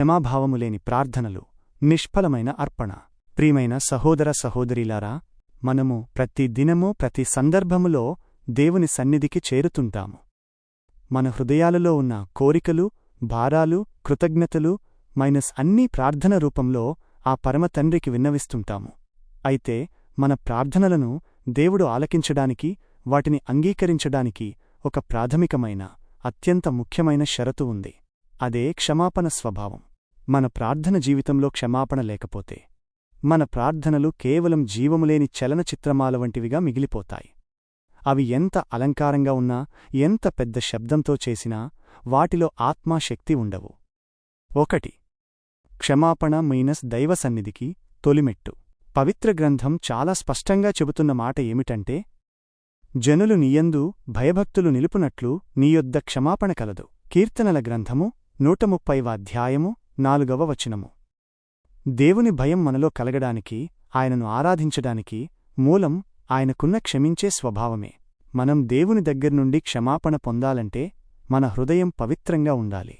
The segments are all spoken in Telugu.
క్షమాభావములేని ప్రార్థనలు నిష్ఫలమైన అర్పణ. ప్రియమైన సహోదర సహోదరిలారా మనము ప్రతి దినము ప్రతి సందర్భములో దేవుని సన్నిధికి చేరుతుంటాము. మన హృదయాలలో ఉన్న కోరికలు భారాలు కృతజ్ఞతలు మైనస్ అన్నీ ప్రార్థన రూపంలో ఆ పరమతండ్రికి విన్నవిస్తుంటాము. అయితే మన ప్రార్థనలను దేవుడు ఆలకించడానికి వాటిని అంగీకరించడానికి ఒక ప్రాథమికమైన అత్యంత ముఖ్యమైన షరతు ఉంది. అదే క్షమాపణ స్వభావం. మన ప్రార్థన జీవితంలో క్షమాపణ లేకపోతే మన ప్రార్థనలు కేవలం జీవములేని చలనచిత్రమాల వంటివిగా మిగిలిపోతాయి. అవి ఎంత అలంకారంగా ఉన్నా ఎంత పెద్ద శబ్దంతో చేసినా వాటిలో ఆత్మాశక్తి ఉండవు. ఒకటి. క్షమాపణ మైనస్ దైవసన్నిధికి తొలిమెట్టు. పవిత్ర గ్రంథం చాలా స్పష్టంగా చెబుతున్న మాట ఏమిటంటే జనులు నీయందు భయభక్తులు నిలుపునట్లు నీయొద్ద క్షమాపణ కలదు. కీర్తనల గ్రంథము నూట ముప్పైవ అధ్యాయము నాలుగవ వచనము. దేవుని భయం మనలో కలగడానికి ఆయనను ఆరాధించడానికి మూలం ఆయనకున్న క్షమించే స్వభావమే. మనం దేవుని దగ్గర్నుండి క్షమాపణ పొందాలంటే మన హృదయం పవిత్రంగా ఉండాలి.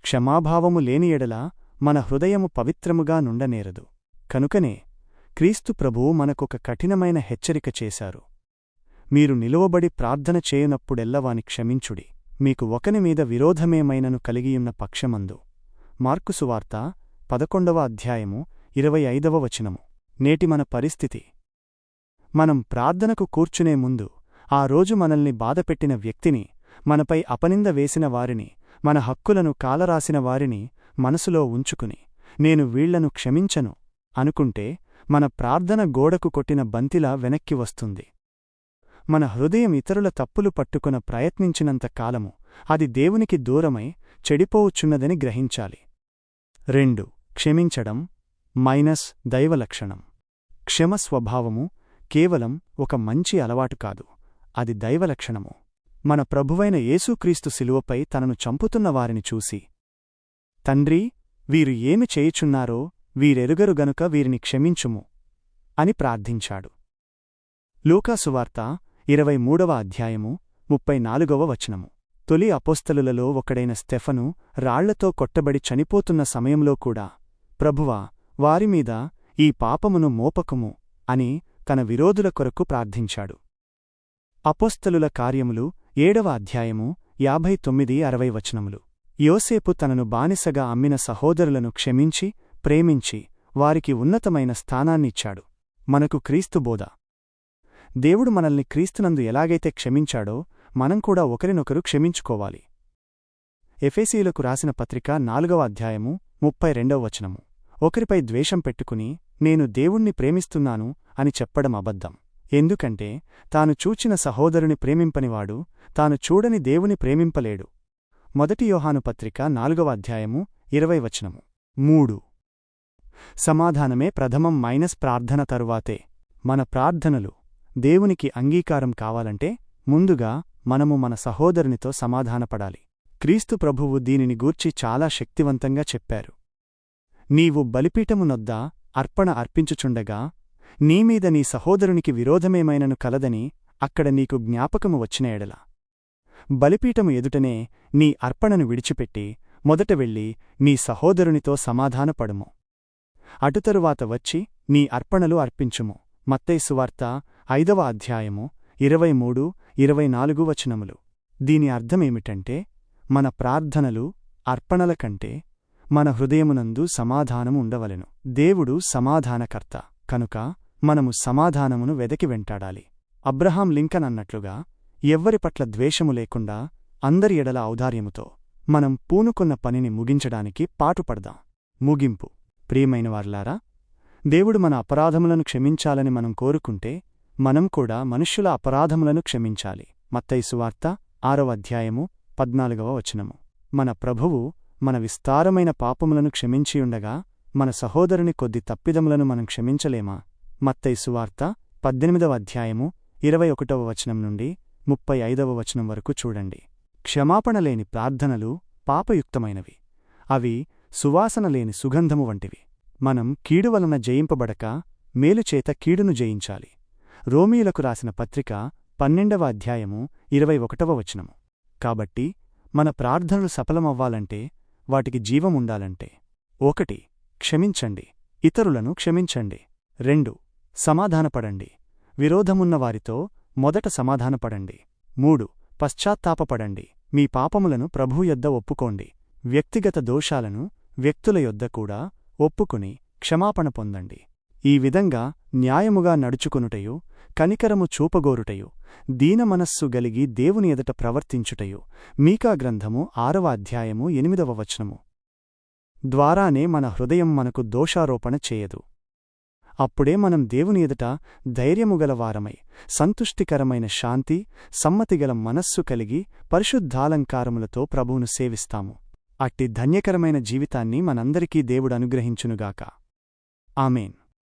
క్షమాభావము లేని ఎడల మన హృదయము పవిత్రముగా నుండనేరదు. కనుకనే క్రీస్తు ప్రభువు మనకొక కఠినమైన హెచ్చరిక చేశారు. మీరు నిలువబడి ప్రార్థన చేయనప్పుడెల్లవాని క్షమించుడి. మీకు ఒకనిమీద విరోధమేమైనను కలిగియున్న పక్షమందు. మార్కుసువార్త పదకొండవ అధ్యాయము ఇరవై ఐదవ వచనము. నేటి మన పరిస్థితి. మనం ప్రార్థనకు కూర్చునే ముందు ఆ రోజు మనల్ని బాధపెట్టిన వ్యక్తిని మనపై అపనింద వేసిన వారిని మన హక్కులను కాలరాసిన వారిని మనసులో ఉంచుకుని నేను వీళ్ళను క్షమించను అనుకుంటే మన ప్రార్థన గోడకు కొట్టిన బంతిలా వెనక్కి వస్తుంది. మన హృదయం ఇతరుల తప్పులు పట్టుకున ప్రయత్నించినంత కాలము అది దేవునికి దూరమై చెడిపోవుచున్నదని గ్రహించాలి. రెండు. క్షమించడం మైనస్ దైవలక్షణం. క్షమ స్వభావము కేవలం ఒక మంచి అలవాటు కాదు. అది దైవలక్షణము. మన ప్రభువైన యేసుక్రీస్తు శిలువపై తనను చంపుతున్న వారిని చూసి తండ్రి వీరు ఏమి చేయుచున్నారో వీరెరుగరు గనుక వీరిని క్షమించుము అని ప్రార్థించాడు. లూకాసువార్త ఇరవై మూడవ అధ్యాయము ముప్పై నాలుగవ వచనము. తొలి అపోస్తలులలో ఒకడైన స్టెఫను రాళ్ళతో కొట్టబడి చనిపోతున్న సమయంలో కూడా ప్రభువా వారిమీద ఈ పాపమును మోపకము అని తన విరోధుల కొరకు ప్రార్థించాడు. అపోస్తలుల కార్యములు ఏడవ అధ్యాయము యాభై తొమ్మిది అరవై వచనములు. యోసేపు తనను బానిసగా అమ్మిన సహోదరులను క్షమించి ప్రేమించి వారికి ఉన్నతమైన స్థానాన్నిచ్చాడు. మనకు క్రీస్తు బోధ. దేవుడు మనల్ని క్రీస్తునందు ఎలాగైతే క్షమించాడో మనం కూడా ఒకరినొకరు క్షమించుకోవాలి. ఎఫేసీలకు రాసిన పత్రిక నాలుగవ అధ్యాయము ముప్పై రెండవ వచనము. ఒకరిపై ద్వేషం పెట్టుకుని నేను దేవుణ్ణి ప్రేమిస్తున్నాను అని చెప్పడం అబద్ధం. ఎందుకంటే తాను చూచిన సహోదరుని ప్రేమింపనివాడు తాను చూడని దేవుని ప్రేమింపలేడు. మొదటి యోహాను పత్రిక నాలుగవ అధ్యాయము ఇరవై వచనము. మూడు. సమాధానమే ప్రథమం మైనస్ ప్రార్థన తరువాతే. మన ప్రార్థనలు దేవునికి అంగీకారం కావాలంటే ముందుగా మనము మన సహోదరునితో సమాధానపడాలి. క్రీస్తు ప్రభువు దీనిని గూర్చి చాలా శక్తివంతంగా చెప్పారు. నీవు బలిపీఠమునొద్ద అర్పణ అర్పించుచుండగా నీమీద నీ సహోదరునికి విరోధమేమైనను కలదని అక్కడ నీకు జ్ఞాపకము వచ్చిన ఎడల. బలిపీఠము ఎదుటనే నీ అర్పణను విడిచిపెట్టి మొదట వెళ్ళి నీ సహోదరునితో సమాధానపడుము. అటుతరువాత వచ్చి నీ అర్పణలు అర్పించుము. మత్తైసువార్త ఐదవ అధ్యాయము ఇరవై మూడు ఇరవై నాలుగు వచనములు. దీని అర్థమేమిటంటే మన ప్రార్థనలు అర్పణల కంటే మన హృదయమునందు సమాధానము ఉండవలెను. దేవుడు సమాధానకర్త. కనుక మనము సమాధానమును వెదకి వెంటాడాలి. అబ్రహాం లింకన్ అన్నట్లుగా ఎవ్వరి పట్ల ద్వేషము లేకుండా అందరి ఎడల ఔదార్యముతో మనం పూనుకున్న పనిని ముగించడానికి పాటుపడదాం. ముగింపు. ప్రియమైనవార్లారా దేవుడు మన అపరాధములను క్షమించాలని మనం కోరుకుంటే మనం కూడా మనుష్యుల అపరాధములను క్షమించాలి. మత్తైసువార్త ఆరవ అధ్యాయము పద్నాలుగవ వచనము. మన ప్రభువు మన విస్తారమైన పాపములను క్షమించియుండగా మన సహోదరుని కొద్ది తప్పిదములను మనం క్షమించలేమా? మత్తైసువార్త పద్దెనిమిదవ అధ్యాయము ఇరవై ఒకటవ వచనం నుండి ముప్పై ఐదవ వచనం వరకు చూడండి. క్షమాపణలేని ప్రార్థనలు పాపయుక్తమైనవి. అవి సువాసనలేని సుగంధము వంటివి. మనం కీడు వలన జయింపబడక మేలుచేత కీడును జయించాలి. రోమీలకు రాసిన పత్రిక పన్నెండవ అధ్యాయము ఇరవై ఒకటవ వచనము. కాబట్టి మన ప్రార్థనలు సఫలమవ్వాలంటే వాటికి జీవముండాలంటే ఒకటి క్షమించండి. ఇతరులను క్షమించండి. రెండు సమాధానపడండి. విరోధమున్న వారితో మొదట సమాధానపడండి. మూడు పశ్చాత్తాపపడండి. మీ పాపములను ప్రభు యొద్ద ఒప్పుకోండి. వ్యక్తిగత దోషాలను వ్యక్తుల యొద్ద కూడా ఒప్పుకుని క్షమాపణ పొందండి. ఈ విధంగా న్యాయముగా నడుచుకొనుటయు కనికరము చూపగోరుటయు దీనమనస్సు గలిగి దేవుని ఎదట ప్రవర్తించుటయు. మీకా గ్రంథము ఆరవ అధ్యాయము ఎనిమిదవ వచనము. ద్వారానే మన హృదయం మనకు దోషారోపణ చేయదు. అప్పుడే మనం దేవుని ఎదుట ధైర్యముగలవారమై సంతుష్టికరమైన శాంతి సమ్మతిగల మనస్సు కలిగి పరిశుద్ధాలంకారములతో ప్రభువును సేవిస్తాము. అట్టి ధన్యకరమైన జీవితాన్ని మనందరికీ దేవుడు అనుగ్రహించునుగాక. ఆమెన్.